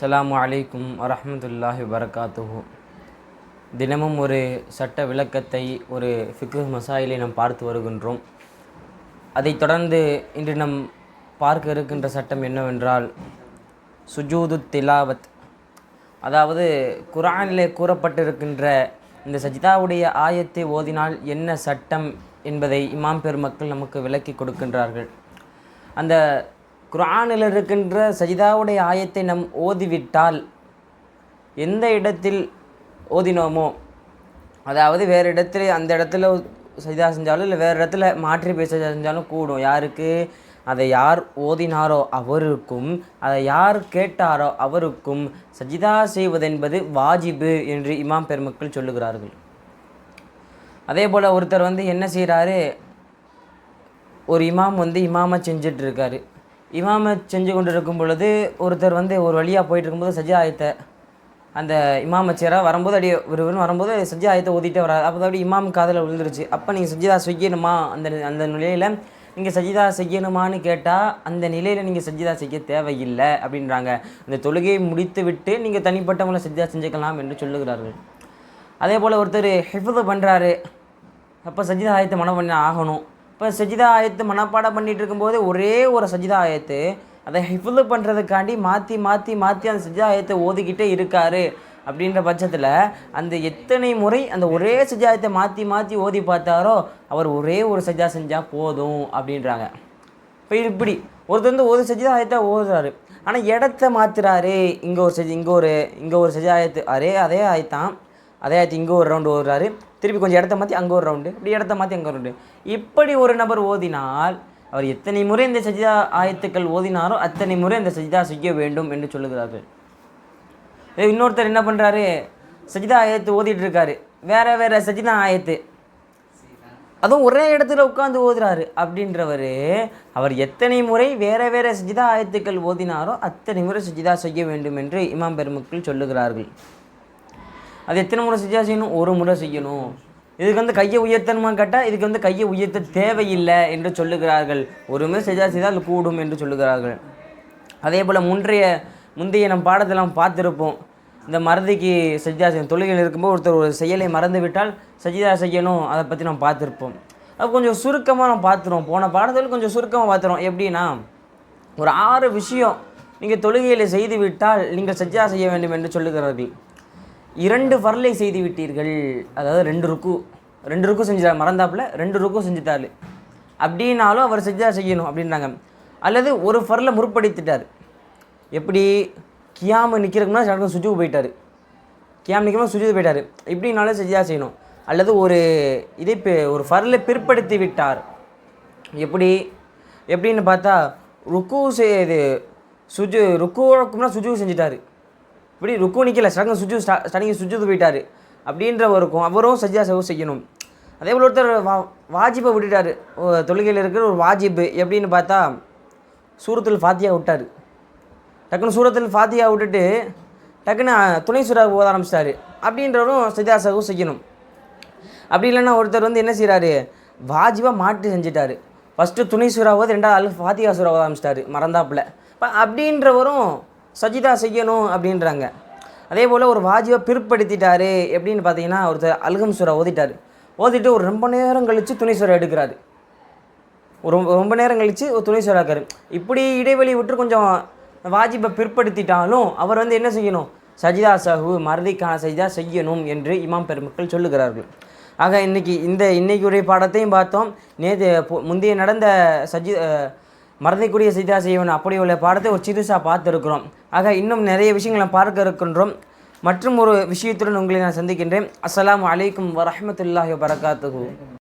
அஸ்லாம் அலைக்கும் வரமத்துல்லாஹி வரகாத்துஹு தினமும் ஒரு சட்ட விளக்கத்தை ஒரு ஃபிக்கு மசாயிலை நாம் பார்த்து வருகின்றோம். அதைத் தொடர்ந்து இன்று நம் பார்க்க இருக்கின்ற சட்டம் என்னவென்றால் சுஜூது திலாவத். அதாவது குரானிலே கூறப்பட்டிருக்கின்ற இந்த சஜிதாவுடைய ஆயத்தை ஓதினால் என்ன சட்டம் என்பதை இமாம் பெருமக்கள் நமக்கு விளக்கி கொடுக்கின்றார்கள். அந்த குரானில் இருக்கின்ற சஜிதாவுடைய ஆயத்தை நம் ஓதிவிட்டால் எந்த இடத்தில் ஓதினோமோ? அதாவது வேறு இடத்துல அந்த இடத்துல சஜிதா செஞ்சாலும் இல்லை வேறு இடத்துல மாற்றி பேச செஞ்சாலும் கூடும். யாருக்கு? அதை யார் ஓதினாரோ அவருக்கும் அதை யார் கேட்டாரோ அவருக்கும் சஜிதா செய்வதென்பது வாஜிபு என்று இமாம் பெருமக்கள் சொல்லுகிறார்கள். அதே போல் ஒருத்தர் வந்து என்ன செய்கிறாரு? ஒரு இமாம் வந்து இமாமை செஞ்சுட்டு இமாமத் இமாமை செஞ்சு கொண்டு இருக்கும் பொழுது ஒருத்தர் வந்து ஒரு வழியாக போயிட்டு இருக்கும்போது சஜ்ஜா ஆயத்தை அந்த இமாம சேராக வரும்போது அப்படியே ஒருவரும் வரும்போது சஜ்ஜா ஆயத்தை ஓதிட்டே வராது அப்போ அப்படியே இமாம் காதில் விழுந்துருச்சு. அப்போ நீங்கள் சஜிதா செய்யணுமா அந்த அந்த நிலையில் நீங்கள் சஜிதா செய்யணுமான்னு கேட்டால் அந்த நிலையில் நீங்கள் சஜிதா செய்ய தேவையில்லை அப்படின்றாங்க. அந்த தொழுகையை முடித்து விட்டு நீங்கள் தனிப்பட்டவங்களை சஜிதா செஞ்சுக்கலாம் என்று சொல்லுகிறார்கள். அதே போல் ஒருத்தர் ஹிஃபது பண்ணுறாரு அப்போ சஜிதா ஆயத்தை மனம் பண்ண ஆகணும். இப்போ சஜிதா ஆயத்து மனப்பாடம் பண்ணிட்டு இருக்கும்போது ஒரே ஒரு சஜிதா ஆயத்து அதை ஹிஃபுல் பண்ணுறதுக்காண்டி மாற்றி மாற்றி மாற்றி அந்த சஜிதா ஆயத்தை ஓதிக்கிட்டே இருக்காரு அப்படின்ற பட்சத்தில் அந்த எத்தனை முறை அந்த ஒரே சஜாயத்தை மாற்றி மாற்றி ஓதி பார்த்தாரோ அவர் ஒரே ஒரு சஜா செஞ்சால் போதும் அப்படின்றாங்க. இப்போ இப்படி. ஒருத்தர் வந்து ஒரு சஜிதா ஆயத்தை ஓதுறாரு. ஆனால் இடத்த மாற்றுறாரு இங்கே ஒரு சஜி இங்கே ஒரு இங்கே ஒரு சஜா அரே அதே அதே ஆயத்தான். அதே ஆயத்து இங்கே ஒரு ரவுண்டு ஓடுறாரு. திருப்பி கொஞ்சம் இடத்த மாற்றி அங்கே ஒரு ரவுண்டு இப்படி இடத்த மாற்றி அங்கே ஒரு ரவுண்டு இப்படி ஒரு நபர் ஓதினால் அவர் எத்தனை முறை இந்த சஜிதா ஆயத்துக்கள் ஓதினாரோ அத்தனை முறை இந்த சஜிதா செய்ய வேண்டும் என்று சொல்லுகிறார்கள். இன்னொருத்தர் என்ன பண்ணுறாரு சஜிதா ஆயத்து ஓதிட்டு இருக்காரு. வேற வேற சஜிதா ஆயத்து. அதுவும் ஒரே இடத்துல உட்காந்து ஓதுறாரு. அப்படின்றவர் அவர் எத்தனை முறை வேற வேற சஜிதா ஆயத்துக்கள் ஓதினாரோ அத்தனை முறை சஜிதா செய்ய வேண்டும் என்று இமாம் பெருமக்கள் சொல்லுகிறார்கள். அது எத்தனை முறை செஞ்சால் செய்யணும்? ஒரு முறை செய்யணும். இதுக்கு வந்து கையை உயர்த்தணுமா கேட்டால் இதுக்கு வந்து கையை உயர்த்த தேவையில்லை என்று சொல்லுகிறார்கள். ஒரு முறை செய்தால் கூடும் என்று சொல்லுகிறார்கள். அதே போல் முன்றைய முந்தைய நம் பாடத்தெல்லாம் பார்த்துருப்போம். இந்த மறதிக்கு சஜிதா செய்யணும். தொழுகையில் இருக்கும்போது ஒருத்தர் ஒரு செயலை மறந்து விட்டால் சஜிதா செய்யணும் அதை பற்றி நம்ம பார்த்துருப்போம். அது கொஞ்சம் சுருக்கமாக நம்ம பார்த்துருவோம். போன பாடத்தில் கொஞ்சம் சுருக்கமாக பார்த்துருவோம். எப்படின்னா ஒரு ஆறு விஷயம் நீங்கள் தொழுகையில் செய்து விட்டால் நீங்கள் சஜ்ஜா செய்ய வேண்டும் என்று சொல்லுகிறார்கள். இரண்டு ஃபர்லை செய்து விட்டீர்கள். அதாவது ரெண்டு ருக்கு ரெண்டு ருக்கு செஞ்சிட்டார் மறந்தாப்புல ரெண்டு ருக்கு செஞ்சுட்டாரு. அப்படின்னாலும் அவர் செஞ்சால் செய்யணும் அப்படின்றாங்க அல்லது ஒரு ஃபர்லை முற்படுத்திட்டார். எப்படி? கியாம நிற்கிறதுக்குனா சடங்கு சுஜுக்கு போயிட்டார். கியாம நிற்கிறோம் சுஜுக்கு போயிட்டார். இப்படினாலும் செஞ்சால் செய்யணும். அல்லது ஒரு இதை ஒரு ஃபர்லை பிற்படுத்தி விட்டார். எப்படி? எப்படின்னு பார்த்தா ருக்கு செய்- இது சுஜு ருக்குனா சுஜு செஞ்சிட்டாரு. இப்படி ருக்கு நிற்கல சடங்கு சுஜு ஸ்டார்டிங் சுஜித் போயிட்டார். அப்படின்றவருக்கும் அவரும் சஜ்ஜா செவ் செய்யணும். அதே போல் ஒருத்தர் வா வாஜிப்பை விட்டுட்டாரு. தொழுகையில் இருக்கிற ஒரு வாஜிப்பு எப்படின்னு பார்த்தா சூரத்தில் ஃபாத்தியா விட்டார். டக்குன்னு சூரத்தில் ஃபாத்தியா விட்டுட்டு டக்குன்னு துணை சூறாவுக்கு ஓத ஆரம்பிச்சிட்டாரு. அப்படின்றவரும் சஜ்ஜா செவ் செய்யணும். அப்படி இல்லைன்னா ஒருத்தர் வந்து என்ன செய்கிறாரு வாஜிபாக மாட்டு செஞ்சிட்டாரு. ஃபஸ்ட்டு துணை சூறாவது ரெண்டாவது ஆள் ஃபாத்தியா சூறாவது ஆரம்பிச்சிட்டாரு. மறந்தாப்புல. இப்போ அப்படின்றவரும் சஜிதா செய்யணும் அப்படின்றாங்க. அதே போல் ஒரு வாஜிவை பிற்படுத்திட்டாரு எப்படின்னு பார்த்தீங்கன்னா ஒருத்தர் அல்கம் சூறா ஓதிட்டார். ஓதிட்டு ஒரு ரொம்ப நேரம் கழித்து துணை சூறா எடுக்கிறாரு. ஒரு ரொம்ப ரொம்ப நேரம் கழித்து ஒரு துணை சூறாக்காரு இப்படி இடைவெளி விட்டு கொஞ்சம் வாஜிபை பிற்படுத்திட்டாலும் அவர் வந்து என்ன செய்யணும்? சஜிதா சாஹு மறதிக்கான சஜிதா செய்யணும் என்று இமாம் பெருமக்கள் சொல்லுகிறார்கள். ஆக இன்றைக்கி இந்த இன்னைக்கு பாடத்தையும் பார்த்தோம். நேற்று முந்தைய நடந்த சஜி அஹ், சீதா செய்வன். அப்படி உள்ள பாடத்தை ஒரு சிறுசாக பார்த்துருக்குறோம். ஆக இன்னும் நிறைய விஷயங்களை பார்க்க இருக்கின்றோம். மற்றும் ஒரு விஷயத்துடன் உங்களை நான் சந்திக்கின்றேன். அஸ்லாம் அலைக்கும் வரமத்துல்லாஹி வபரகாத்துஹு.